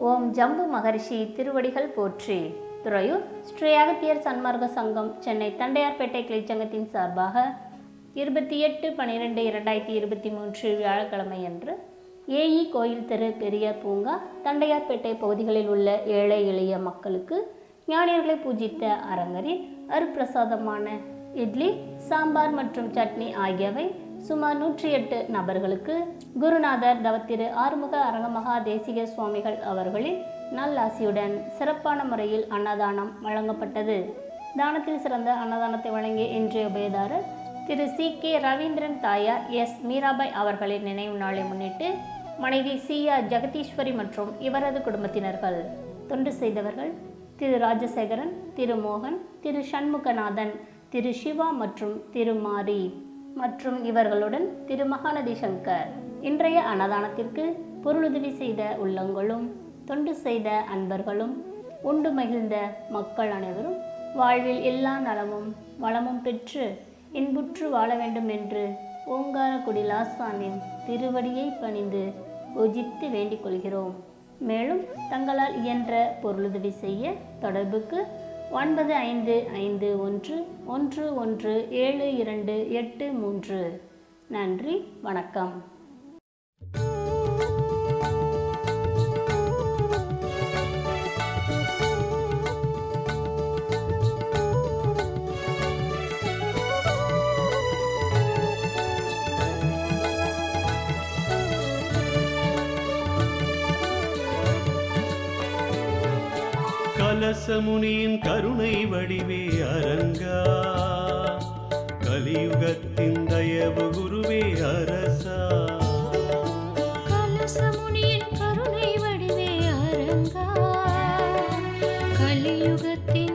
ஓம் ஜம்பு மகரிஷி திருவடிகள் போற்றி. துறையூர் ஸ்ரீ அகத்தியர் சன்மார்க்க சங்கம் சென்னை தண்டையார்பேட்டை கிளைச்சங்கத்தின் சார்பாக இருபத்தி எட்டு பன்னிரெண்டு இரண்டாயிரத்தி இருபத்தி மூன்று வியாழக்கிழமை அன்று ஏஇ கோயில் தெரு பெரியார் பூங்கா தண்டையார்பேட்டை பகுதிகளில் உள்ள ஏழை எளிய மக்களுக்கு ஞானியர்களை பூஜித்த அரங்கரின் அருப்பிரசாதமான இட்லி சாம்பார் மற்றும் சட்னி ஆகியவை சுமார் நூற்றி எட்டு நபர்களுக்கு குருநாதர் தவத்திரு ஆறுமுக அரங்கமகா தேசிக சுவாமிகள் அவர்களின் நல்லாசியுடன் சிறப்பான முறையில் அன்னதானம் வழங்கப்பட்டது. தானத்தில் சிறந்த அன்னதானத்தை வழங்கிய இன்றைய உபயதாரர் திரு சி. கே. ரவீந்திரன் தாயார் எஸ். மீராபாய் அவர்களின் நினைவு நாளை முன்னிட்டு மனைவி சி. ஆர் ஜெகதீஸ்வரி மற்றும் இவரது குடும்பத்தினர்கள் தொண்டு செய்தவர்கள் திரு ராஜசேகரன் திரு மோகன் திரு சண்முகநாதன் திரு சிவா மற்றும் திரு மாரி. மற்றும் இவர்களுடன் திரு மகாநதி சங்கர் இன்றைய அன்னதானத்திற்கு பொருளுதவி செய்த உள்ளங்களும் தொண்டு செய்த அன்பர்களும் உண்டு மகிழ்ந்த மக்கள் அனைவரும் வாழ்வில் எல்லா நலமும் வளமும் பெற்று இன்புற்று வாழ வேண்டும் என்று ஓங்காரக்குடி லாசானின் திருவடியை பணிந்து பூஜித்து வேண்டிக் கொள்கிறோம். மேலும் தங்களால் இயன்ற பொருளுதவி செய்ய தொடர்புக்கு ஒன்பது ஐந்து ஐந்து ஒன்று ஒன்று ஒன்று ஏழு இரண்டு எட்டு மூன்று. நன்றி வணக்கம். கலசமுனியின் கருணை வடிவே அரங்கா. கலியுகத்தின் தயவு குருவே அரசா. கலசமுனியின் கருணை வடிவே அரங்கா. கலியுகத்தின்